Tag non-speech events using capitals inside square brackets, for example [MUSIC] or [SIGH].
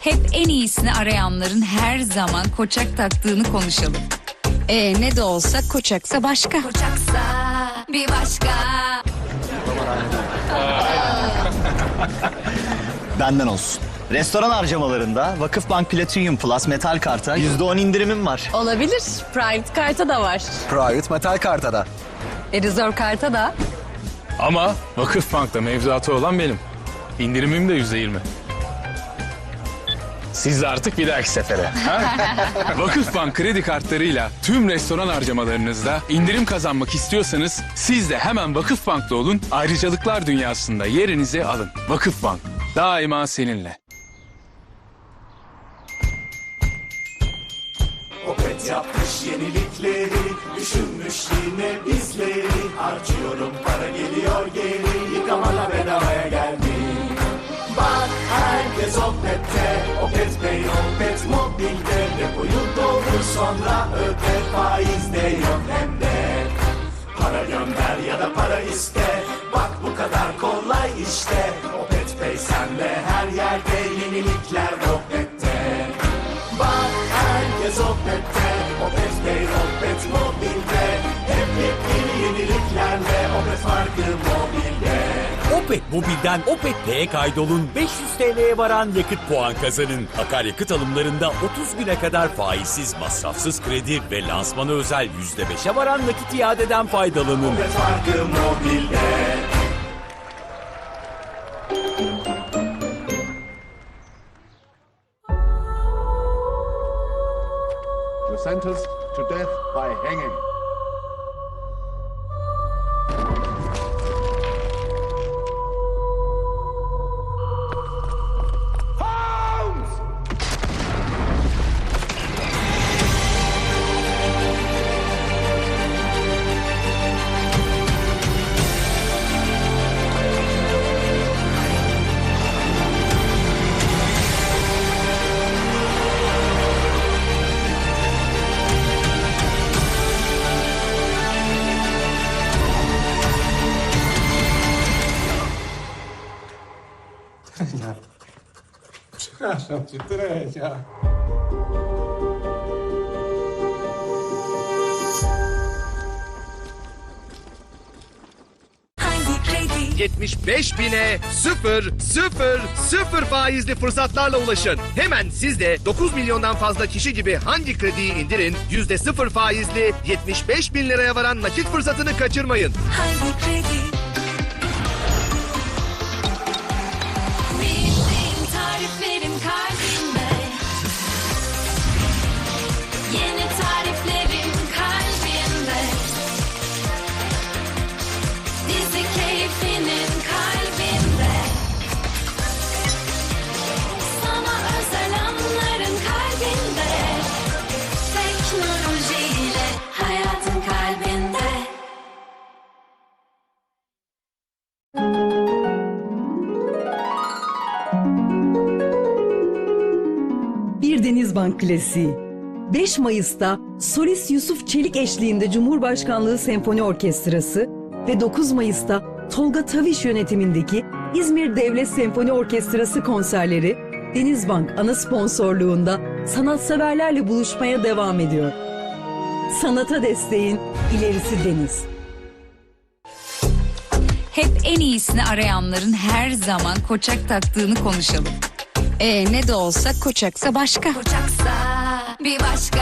Hep en iyisini arayanların her zaman koçak taktığını konuşalım. E ne de olsa koçaksa başka. Koçaksa bir başka. [LAUGHS] Benden olsun. Restoran harcamalarında Vakıfbank Platinum Plus metal karta %10 indirimim var. Olabilir. Private karta da var. Private metal karta da. E Reserve karta da. Ama Vakıfbank'ta mevduatı olan benim. İndirimim de yüzde yirmi. Siz de artık bir dahaki sefere. ha? [LAUGHS] Vakıfbank kredi kartlarıyla tüm restoran harcamalarınızda indirim kazanmak istiyorsanız siz de hemen Vakıfbank'ta olun. Ayrıcalıklar dünyasında yerinizi alın. Vakıfbank daima seninle. Opet yapmış yenilikleri Düşünmüş yine bizleri Harcıyorum para geliyor geri Opet Pay, Opet Mobil'de Depoyu doldur sonra öde Faiz de yok hem de. Para gönder ya da para iste Bak bu kadar kolay işte. Opet Pay senle her yerde Yenilikler Opet'te Bak herkes Opet'te Opet Pay, Opet Mobil'de Opet Mobil'den Opet P'ye kaydolun 500 TL'ye varan yakıt puan kazanın. Akaryakıt alımlarında 30 güne kadar faizsiz masrafsız kredi ve lansmana özel %5'e varan nakit iadeden faydalanın. Opet farkı mobilde sentenced to death by hanging. Przepraszam cię, Teresia. Hangi kredi? 75 bine 0 0 0 faizli fırsatlarla ulaşın. Hemen siz de 9 milyondan fazla kişi gibi hangi krediyi indirin, %0 faizli 75 bin liraya varan nakit fırsatını kaçırmayın. Hangi kredi? Denizbank klasiği. 5 Mayıs'ta solist Yusuf Çelik eşliğinde Cumhurbaşkanlığı Senfoni Orkestrası ve 9 Mayıs'ta Tolga Taviş yönetimindeki İzmir Devlet Senfoni Orkestrası konserleri Denizbank ana sponsorluğunda sanatseverlerle buluşmaya devam ediyor. Sanata desteğin ilerisi deniz. Hep en iyisini arayanların her zaman koçak taktığını konuşalım. E ne de olsa koçaksa başka. Koçaksa bir başka.